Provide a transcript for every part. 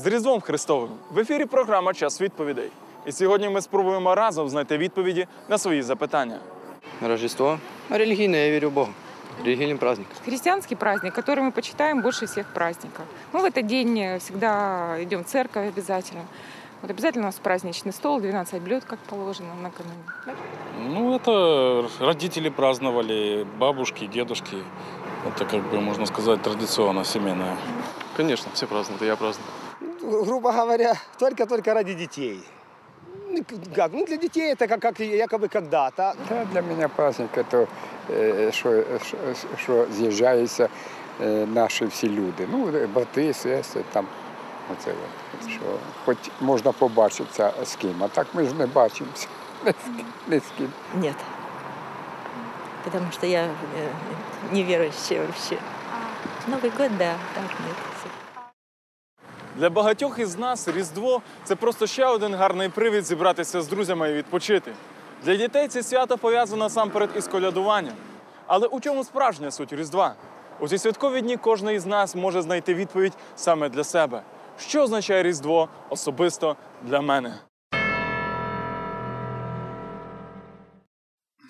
З Різдвом Христовим в ефірі програма Час відповідей. І сьогодні ми спробуємо разом знайти відповіді на свої запитання. Рождество. Религийное, я верю в Бога. Религийный праздник. Христианский праздник, который мы почитаем больше всех праздников. Мы в этот день э, всегда идем в церковь обязательно. Вот обязательно у нас праздничный стол, 12 блюд, как положено накануне. Да? Ну, это родители праздновали, бабушки, дедушки. Это, как бы, можно сказать, традиционно семейное. Конечно, все празднуют, и я праздную. грубо говоря, только-только ради детей. Ну, как? Ну, для детей это как, как якобы когда-то. Та для мене праздник це е, що, що, що з'їжджаються е, наші всі люди. Ну, брати, сестри, там. Оце от, що хоч можна побачитися з ким, а так ми ж не бачимося. Ні з ким. Ні з ким. Нет. Потому что я э, неверующая вообще. Новый год, да, так нет. Для багатьох із нас Різдво це просто ще один гарний привід зібратися з друзями і відпочити. Для дітей це свято пов'язано насамперед із колядуванням. Але у чому справжня суть Різдва? У ці святкові дні кожен із нас може знайти відповідь саме для себе. Що означає Різдво особисто для мене?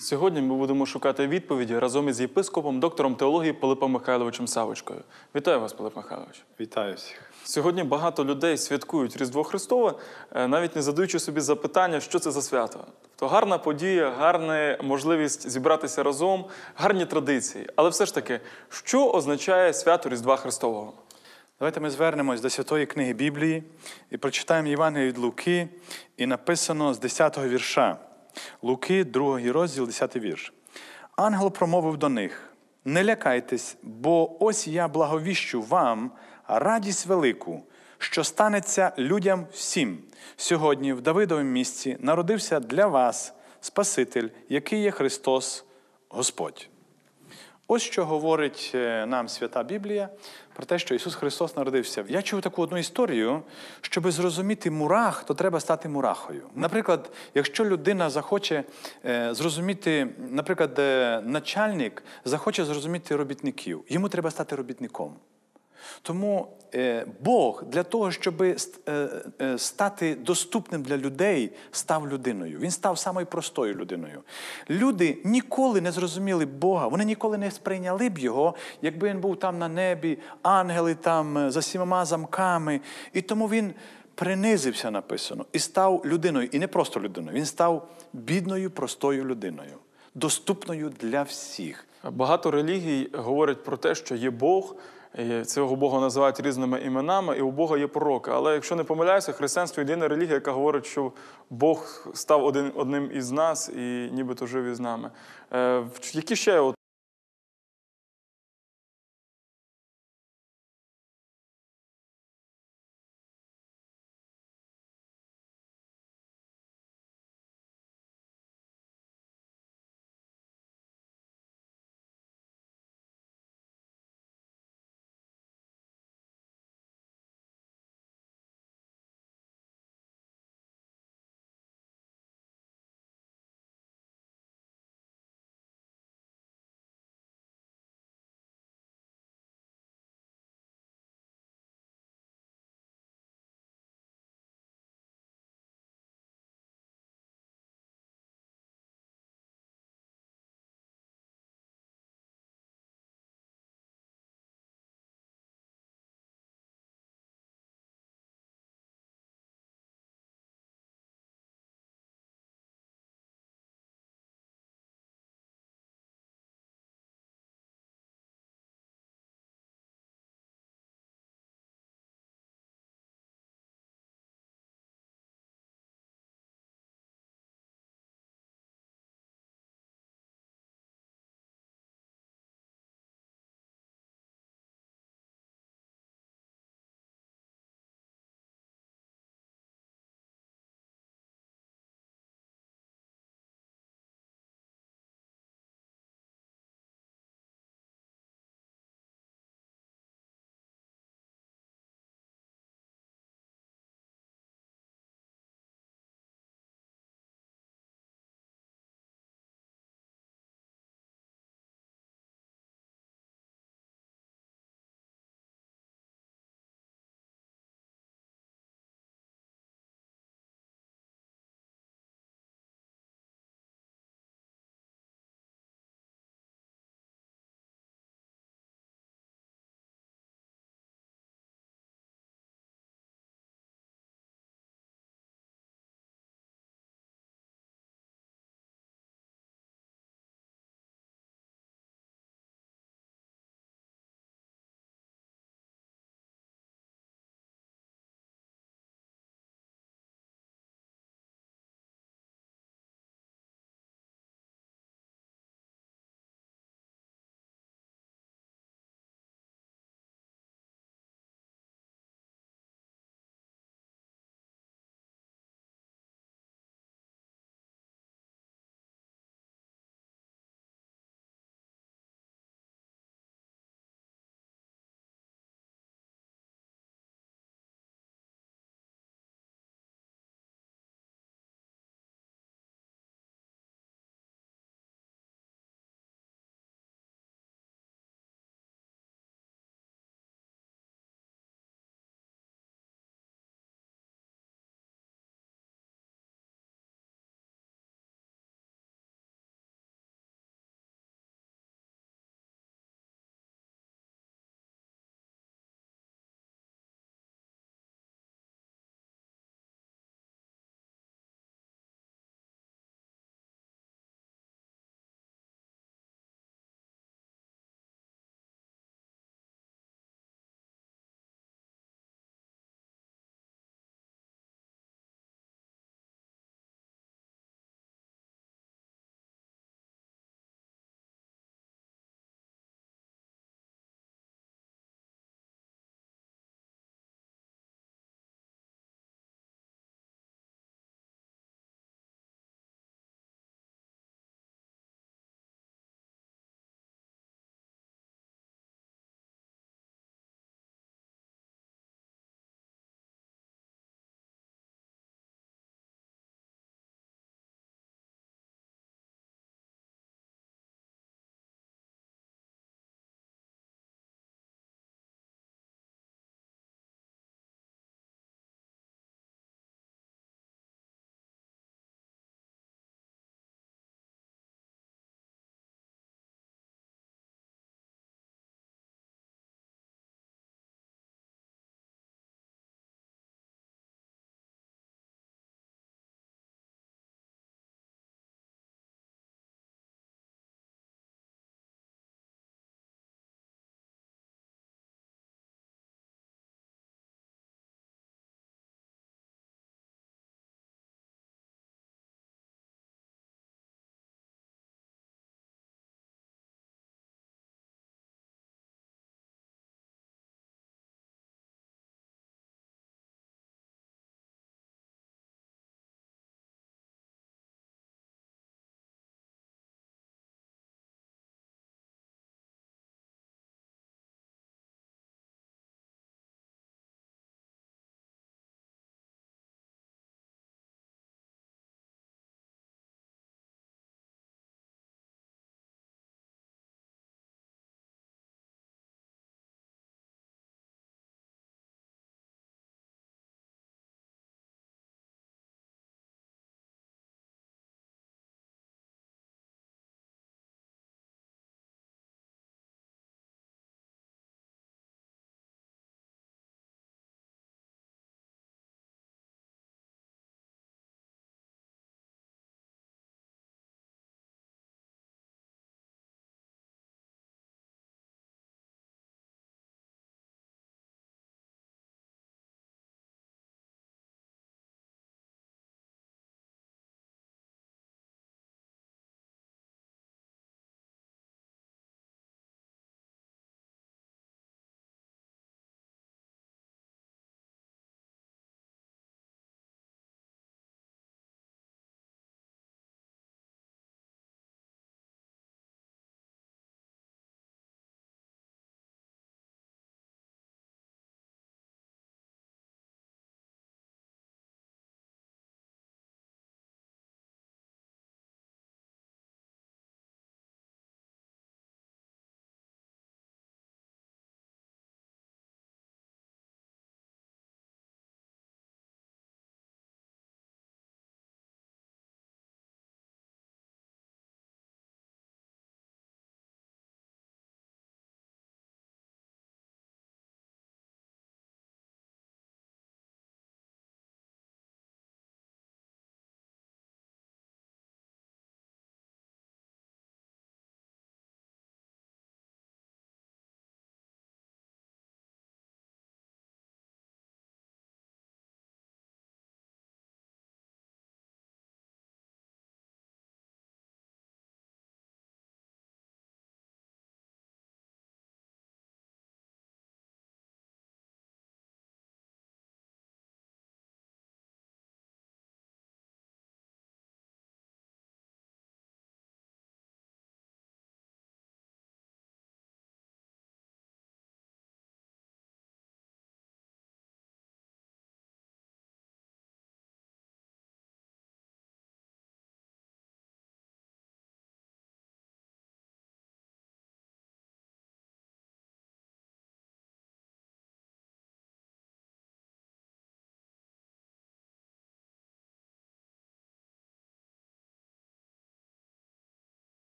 Сьогодні ми будемо шукати відповіді разом із єпископом, доктором теології Пилипом Михайловичем Савочкою. Вітаю вас, Пилип Михайлович. Вітаю всіх. Сьогодні багато людей святкують Різдво Христове, е, навіть не задаючи собі запитання, що це за свято. Тобто гарна подія, гарна можливість зібратися разом, гарні традиції. Але все ж таки, що означає свято Різдва Христового? Давайте ми звернемось до святої книги Біблії і прочитаємо Євангеліє від Луки, і написано з 10-го вірша. Луки, 2 розділ, 10 вірш. Ангел промовив до них: Не лякайтесь, бо ось я благовіщу вам радість велику, що станеться людям всім. Сьогодні в Давидовому місці народився для вас Спаситель, який є Христос Господь. Ось що говорить е, нам свята Біблія про те, що Ісус Христос народився. Я чув таку одну історію, щоб зрозуміти мурах, то треба стати мурахою. Наприклад, якщо людина захоче е, зрозуміти, наприклад, е, начальник захоче зрозуміти робітників, йому треба стати робітником. Тому е, Бог для того, щоб стати доступним для людей, став людиною. Він став самою простою людиною. Люди ніколи не зрозуміли Бога, вони ніколи не сприйняли б його, якби він був там на небі, ангели там е, за сімома замками. І тому він принизився, написано, і став людиною. І не просто людиною, він став бідною, простою людиною, доступною для всіх. Багато релігій говорять про те, що є Бог. Цього Бога називають різними іменами, і у Бога є пророки. Але якщо не помиляюся, християнство єдина релігія, яка говорить, що Бог став один, одним із нас і нібито жив із нами. Е, які ще от